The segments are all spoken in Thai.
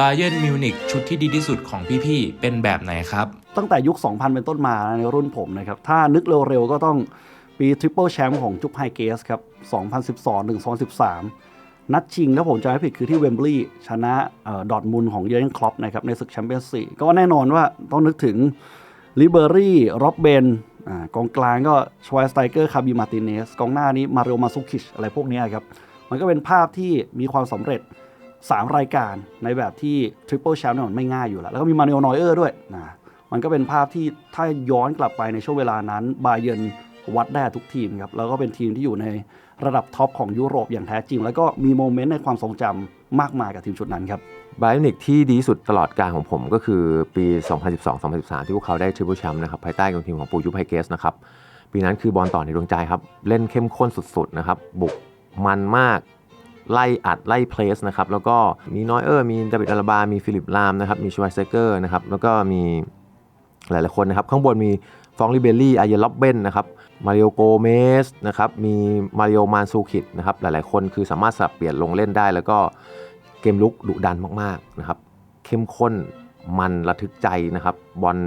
บาเยิร์นมิวนิกชุดที่ดีที่สุดของพี่ๆ เป็นแบบไหนครับ ตั้งแต่ยุค 2000 เป็นต้นมาในรุ่นผมนะครับ ถ้านึกเร็วๆ ก็ต้องปีทริปเปิลแชมป์ของจุ๊บไฮเกสครับ 2012ถึง2013 นัดชิงถ้าผมจำไม่ผิดคือที่เวมบลีย์ชนะดอทมุนของเยอร์เกนคล็อปนะครับในศึกแชมเปี้ยนส์ลีกก็แน่นอนว่าต้องนึกถึงลิเบอรี่ร็อบเบนกองกลางก็ชวายสไตเกอร์คาบิมาติเนสกองหน้านี้มาเรโอมาซุคิชอะไรพวกนี้ครับมันก็เป็นภาพที่มีความสำเร็จ 3 รายการในแบบที่ทริปเปิลแชมป์เนี่ยมันไม่ง่ายอยู่แล้ว แล้วก็มีมาเนลนอยเออร์ด้วยนะมันก็เป็นภาพที่ถ้าย้อนกลับไปในช่วงเวลานั้นบาเยนวัดได้ทุกทีมครับ แล้วก็เป็นทีมที่อยู่ในระดับท็อปของยุโรปอย่างแท้จริง แล้วก็มีโมเมนต์ในความทรงจำมากมายกับทีมชุดนั้นครับไบรนิกที่ดีสุดตลอดการของผมก็คือปี 2012-2013 ที่พวกเขาได้ทริปเปิลแชมป์นะครับภายใต้การทีมของปูยุไพเกสนะครับปีนั้นคือบอลต่อในดวงใจครับ เล่นเข้มข้นสุดๆนะครับบุกมันมาก ไล่อัดไล่เพลสนะครับแล้วก็มีนอยเออร์มีดาวิดอาราบา มีฟิลิปลามนะครับมีชวายเซเกอร์นะครับแล้วก็มีหลายๆคนนะครับ ข้างบนมีฟองลิเบลลี่อาเยล็อบเบนนะครับมาริโอโกเมสนะครับมีมาริโอมานซูคิดนะครับหลายๆคนคือสามารถสลับเปลี่ยนลงเล่นได้ แล้วก็เกมลุกดุดันมากๆนะครับเข้มข้นมันระทึกใจนะครับบอล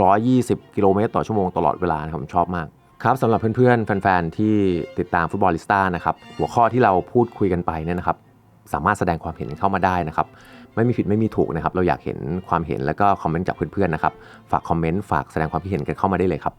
120 กิโลเมตรต่อชั่วโมงตลอดเวลานะครับผมชอบมาก ครับสำหรับเพื่อนๆ แฟนๆ ที่ติดตามฟุตบอลลิสต้านะครับหัวข้อที่เราพูดคุยกันไปเนี่ยนะครับสามารถแสดงความเห็นเข้ามาได้นะครับไม่มีผิดไม่มีถูกนะครับ เราอยากเห็นความเห็นแล้วก็คอมเมนต์จากเพื่อนๆนะครับฝากคอมเมนต์ฝากแสดงความคิดเห็นกันเข้ามาได้เลยครับ